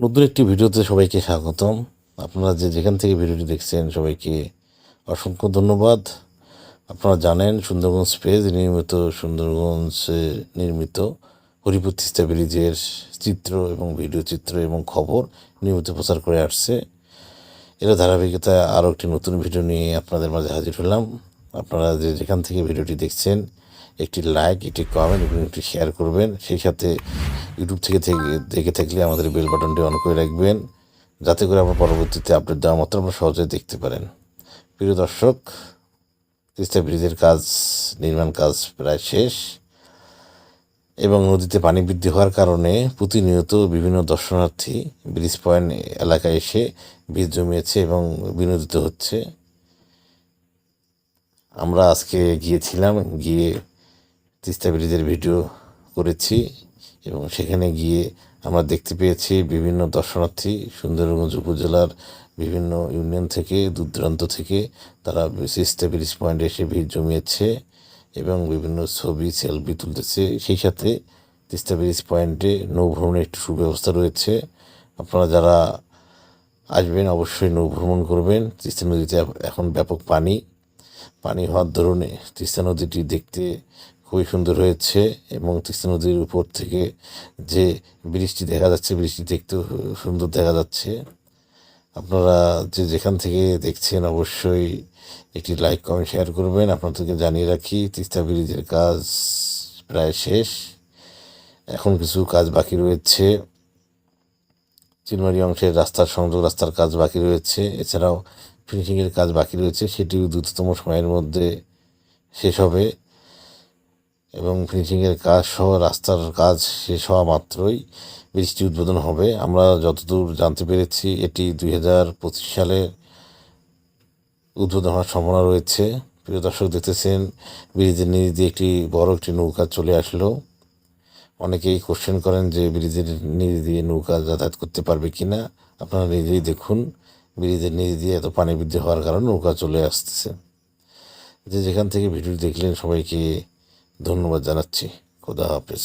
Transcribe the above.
নতুন একটি ভিডিওতে সবাইকে স্বাগতম। আপনারা যে যেখান থেকে ভিডিওটি দেখছেন, সবাইকে অসংখ্য ধন্যবাদ। আপনারা জানেন সুন্দরগঞ্জ পেজ নিয়মিত সুন্দরগঞ্জে নির্মিত হরিপুর তিস্তা চিত্র এবং ভিডিও চিত্র এবং খবর নিয়মিত প্রচার করে আসছে। এর ধারাবাহিকতায় আরও একটি নতুন ভিডিও নিয়ে আপনাদের মাঝে হাজির হলাম। আপনারা যে যেখান থেকে ভিডিওটি দেখছেন, একটি লাইক একটি কমেন্ট এবং একটি শেয়ার করবেন। সেই সাথে ইউটিউব থেকে দেখে থাকলে আমাদের বেল বাটনটি অন করে রাখবেন, যাতে করে আমরা পরবর্তীতে আপডেট দেওয়া মাত্র আমরা সহজে দেখতে পারেন। প্রিয় দর্শক, তিস্তা ব্রিজের কাজ, নির্মাণ কাজ প্রায় শেষ এবং নদীতে পানি বৃদ্ধি হওয়ার কারণে প্রতিনিয়ত বিভিন্ন দর্শনার্থী ব্রিজ পয়েন্ট এলাকায় এসে বীজ জমিয়েছে এবং বিনোদিত হচ্ছে। আমরা আজকে গিয়েছিলাম, গিয়ে তিস্তা ব্রিজের ভিডিও করেছি। এবং সেখানে গিয়ে আমরা দেখতে পেয়েছি বিভিন্ন দর্শনার্থী, সুন্দরগঞ্জ উপজেলার বিভিন্ন ইউনিয়ন থেকে দূর থেকে, তারা তিস্তা ব্রিজ পয়েন্টে এসে ভিড় জমিয়েছে এবং বিভিন্ন ছবি সেলফি তুলতেছে। সেই সাথে তিস্তা ব্রিজ পয়েন্টে নৌ ভ্রমণের একটি সুব্যবস্থা রয়েছে। আপনারা যারা আসবেন অবশ্যই নৌ ভ্রমণ করবেন। তিস্তা নদীতে এখন ব্যাপক পানি পানি হওয়ার দরুনে তিস্তা নদীটি দেখতে খুবই সুন্দর হয়েছে এবং তিস্তা নদীর উপর থেকে যে বৃষ্টি দেখা যাচ্ছে, বৃষ্টি দেখতেও সুন্দর দেখা যাচ্ছে। আপনারা যে যেখান থেকে দেখছেন অবশ্যই একটি লাইক, কমেন্ট, শেয়ার করবেন। আপনাদেরকে জানিয়ে রাখি, তিস্তা ব্রিজের কাজ প্রায় শেষ। এখন কিছু কাজ বাকি রয়েছে। চিলমারি অংশের রাস্তার সংযোগ, রাস্তার কাজ বাকি রয়েছে। এছাড়াও ফিনিশিংয়ের কাজ বাকি রয়েছে। সেটিও দ্রুততম সময়ের মধ্যে শেষ হবে। এবং ফিনিশিংয়ের কাজ সহ, রাস্তার কাজ শেষ হওয়া মাত্রই ব্রিজটি উদ্বোধন হবে। আমরা যতদূর জানতে পেরেছি, এটি দুই হাজার পঁচিশ সালে উদ্বোধন হওয়ার সম্ভাবনা রয়েছে। প্রিয় দর্শক, দেখতেছেন, ব্রিজের নিচ দিয়ে একটি বড় একটি নৌকা চলে আসলো। অনেকেই কোশ্চেন করেন যে ব্রিজের নিচ দিয়ে নৌকা যাতায়াত করতে পারবে কি না আপনারা নিজেই দেখুন, ব্রিজের নিচ দিয়ে এত পানি বৃদ্ধি হওয়ার কারণে নৌকা চলে আসতেছে। যে যেখান থেকে ভিডিও দেখলেন, সবাইকে ধন্যবাদ জানাচ্ছি। খোদা হাফেজ।